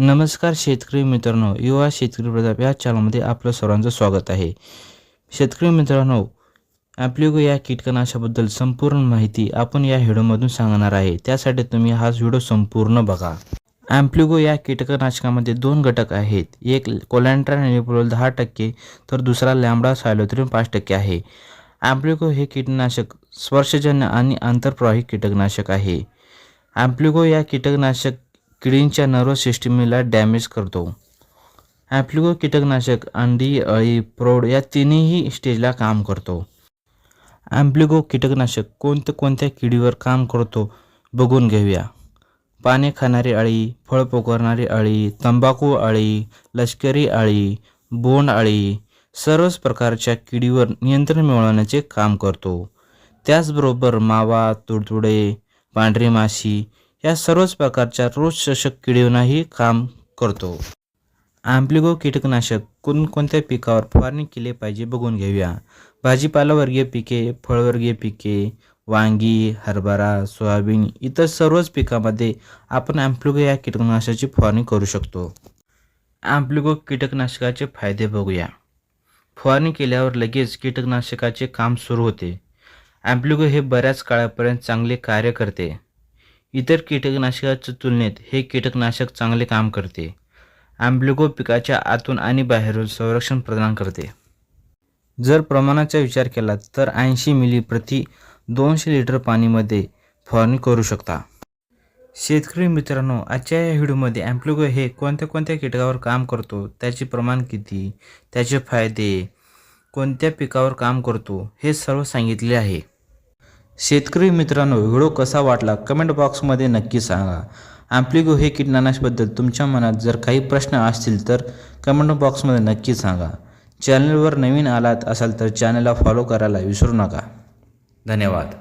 नमस्कार शेतकरी मित्रांनो युवा शेतकरी प्रताप या चॅनलमध्ये आपलं सर्वांचं स्वागत आहे. शेतकरी मित्रांनो ॲप्लिगो या कीटकनाशाबद्दल संपूर्ण माहिती आपण या व्हिडिओमधून सांगणार आहे. त्यासाठी तुम्ही हा व्हिडिओ संपूर्ण बघा. ॲम्प्लिगो या कीटकनाशकामध्ये दोन घटक आहेत. एक कोलॅन्ट्रा दहा टक्के तर दुसरा लॅम्बडा सायलोथ्रिन पाच टक्के आहे. ॲम्प्लिगो हे कीटकनाशक स्पर्शजन्य आणि आंतरप्रवाही कीटकनाशक आहे. ॲम्प्लिगो या कीटकनाशक किडींच्या नर्वस सिस्टीमला डॅमेज करतो. ॲप्लिगो कीटकनाशक अंडी अळी प्रौढ या तिन्ही स्टेजला काम करतो. ॲम्प्लिगो कीटकनाशक कोणत्या कोणत्या किडीवर काम करतो बघून घेऊया. पाने खाणारी अळी फळ पोखरणारी अळी तंबाखू अळी लष्करी अळी बोंड अळी सर्वच प्रकारच्या किडीवर नियंत्रण मिळवण्याचे काम करतो. त्याचबरोबर मावा तुडतुडे पांढरी माशी या सर्वच प्रकारच्या रोज शोषक किडींनाही काम करतो. ॲम्प्लिगो कीटकनाशक कोणकोणत्या पिकावर फवारणी केली पाहिजे बघून घेऊया. भाजीपालावर्गीय पिके फळवर्गीय पिके वांगी हरभरा सोयाबीन इतर सर्वच पिकामध्ये आपण ॲम्प्लिगो या कीटकनाशकाची फवारणी करू शकतो. ॲम्प्लिगो कीटकनाशकाचे फायदे बघूया. फवारणी केल्यावर लगेच कीटकनाशकाचे काम सुरू होते. ॲम्प्लिगो हे बऱ्याच काळापर्यंत चांगले कार्य करते. इतर कीटकनाशकाच्या तुलनेत हे कीटकनाशक चांगले काम करते. ॲम्ब्लिगो पिकाच्या आतून आणि बाहेरून संरक्षण प्रदान करते. जर प्रमाणाचा विचार केला तर ऐंशी मिली प्रति दोनशे लिटर पाणीमध्ये फवारणी करू शकता. शेतकरी मित्रांनो आजच्या या व्हिडिओमध्ये ॲम्प्लिगो हे कोणत्या कोणत्या कीटकावर काम करतो त्याचे प्रमाण किती त्याचे फायदे कोणत्या पिकावर काम करतो हे सर्व सांगितले आहे. शेतकरी मित्रांनो व्हिडिओ कसा वाटला कमेंट बॉक्समध्ये नक्की सांगा. ॲम्प्लिगो हे कीटकनाशकाबद्दल तुमच्या मनात जर काही प्रश्न असतील तर कमेंट बॉक्समध्ये नक्की सांगा. चॅनलवर नवीन आलात असाल तर चॅनलला फॉलो करायला विसरू नका. धन्यवाद.